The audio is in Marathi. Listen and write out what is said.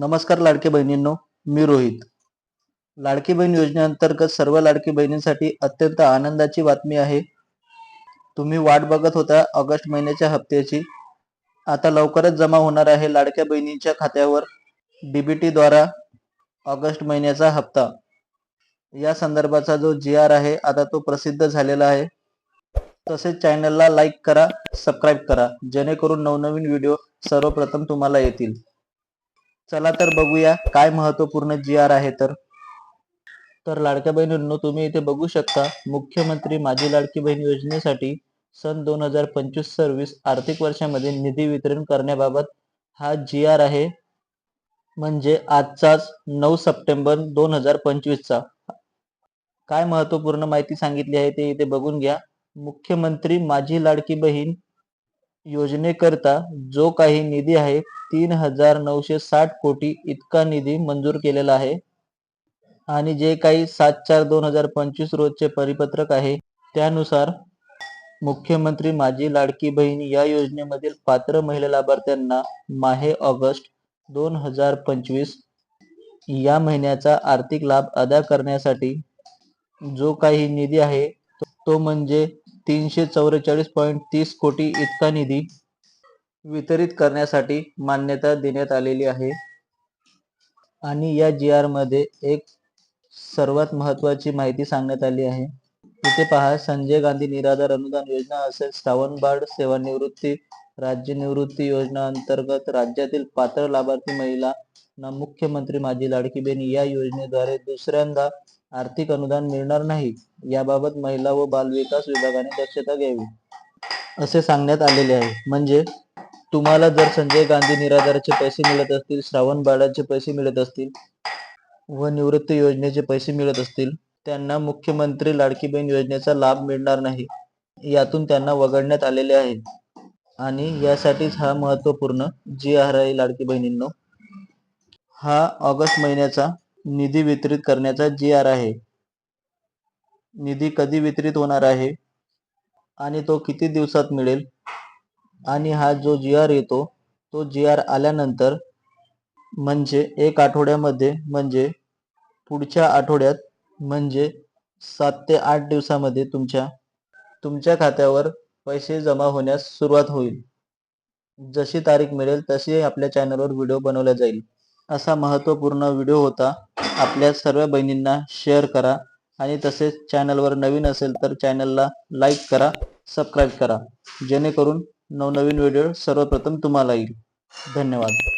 नमस्कार लाडके बहिणींनो मी रोहित. लाडकी बहीण योजनेअंतर्गत सर्व लाडकी बहिणींसाठी अत्यंत आनंदाची बातमी आहे. तुम्ही वाट बघत होता ऑगस्ट महिन्याच्या हप्त्याची. आता लवकरच जमा होणार आहे लाडक्या बहिणींच्या खात्यावर डीबीटी द्वारा ऑगस्ट महिन्याचा हप्ता. या संदर्भाचा जो जी आर आहे आता तो प्रसिद्ध झालेला आहे. तसेच चॅनलला लाईक करा सबस्क्राईब करा. जेणेकरून नवनवीन व्हिडिओ सर्वप्रथम तुम्हाला येतील. चला तर बघूया काय महत्त्वपूर्ण जी आर आहे तर. तर लाडक्या बहिणींनो तुम्ही इथे बघू शकता मुख्यमंत्री माझी लाडकी बहीण योजनेसाठी सन दोन हजार पंचवीस सव्वीस आर्थिक वर्षामध्ये निधी वितरण करण्याबाबत हा जी आर आहे. म्हणजे आजचाच नऊ सप्टेंबर दोन हजार पंचवीसचा. काय महत्त्वपूर्ण माहिती सांगितली आहे ते इथे बघून घ्या. मुख्यमंत्री माझी लाडकी बहीण योजनेकरता जो काही निधी आहे तीन हजार नऊशे साठ कोटी इतका निधी मंजूर केलेला आहे. आणि जे काही सात चार दोन हजार पंचवीस रोजचे परिपत्रक आहे त्यानुसार मुख्यमंत्री माझी लाडकी बहीण या योजनेमधील पात्र महिला लाभार्थ्यांना माहे ऑगस्ट दोन हजार पंचवीस या महिन्याचा आर्थिक लाभ अदा करण्यासाठी जो काही निधी आहे तो म्हणजे तीनशे चौवेचाळीस पॉईंट तीस कोटी इतका निधी वितरित करण्यासाठी मान्यता देण्यात आलेली आहे. आणि या जी आरमध्ये एक सर्वात महत्वाची माहिती सांगण्यात आली आहे. इथे पहा संजय गांधी निराधार अनुदान योजना असेल श्रावणबाळ सेवानिवृत्ती राज्य निवृत्ती योजना अंतर्गत राज्यातील पात्र लाभार्थी महिलांना मुख्यमंत्री माझी लाडकी बहीण या योजनेद्वारे दुसऱ्यांदा आर्थिक अनुदान मिळणार नाही याबाबत महिला व बालविकास विभागाने दक्षता घ्यावी असे सांगण्यात आलेले आहे. म्हणजे तुम्हाला जर संजय गांधी निराधाराचे पैसे मिळत असतील श्रावण बाळाचे पैसे मिळत असतील व निवृत्ती योजनेचे पैसे मिळत असतील त्यांना मुख्यमंत्री लाडकी बहीण योजनेचा लाभ मिळणार नाही यातून त्यांना वगळण्यात आलेले आहे आणि यासाठीच हा महत्त्वपूर्ण जी आर आहे लाडकी बहिणींनो हा ऑगस्ट महिन्याचा निधी वितरित करण्याचा जी आर आहे. निधी कधी वितरित होणार आहे आणि तो किती दिवसात मिळेल? आणि हा जो जी आर येतो तो जी आर आल्यानंतर म्हणजे एक आठवड्यामध्ये म्हणजे पुढच्या आठवड्यात म्हणजे सात ते आठ दिवसामध्ये तुमच्या तुमच्या खात्यावर पैसे जमा होण्यास सुरुवात होईल. जशी तारीख मिळेल तशी आपल्या चॅनलवर व्हिडिओ बनवला जाईल. असा महत्त्वपूर्ण व्हिडिओ होता. आपल्या सर्व बहिणींना शेअर करा आणि तसेच चॅनलवर नवीन असेल तर चॅनलला लाईक करा सबस्क्राईब करा. जेणेकरून नवनवीन व्हिडिओ सर्वप्रथम तुम्हाला येईल. धन्यवाद.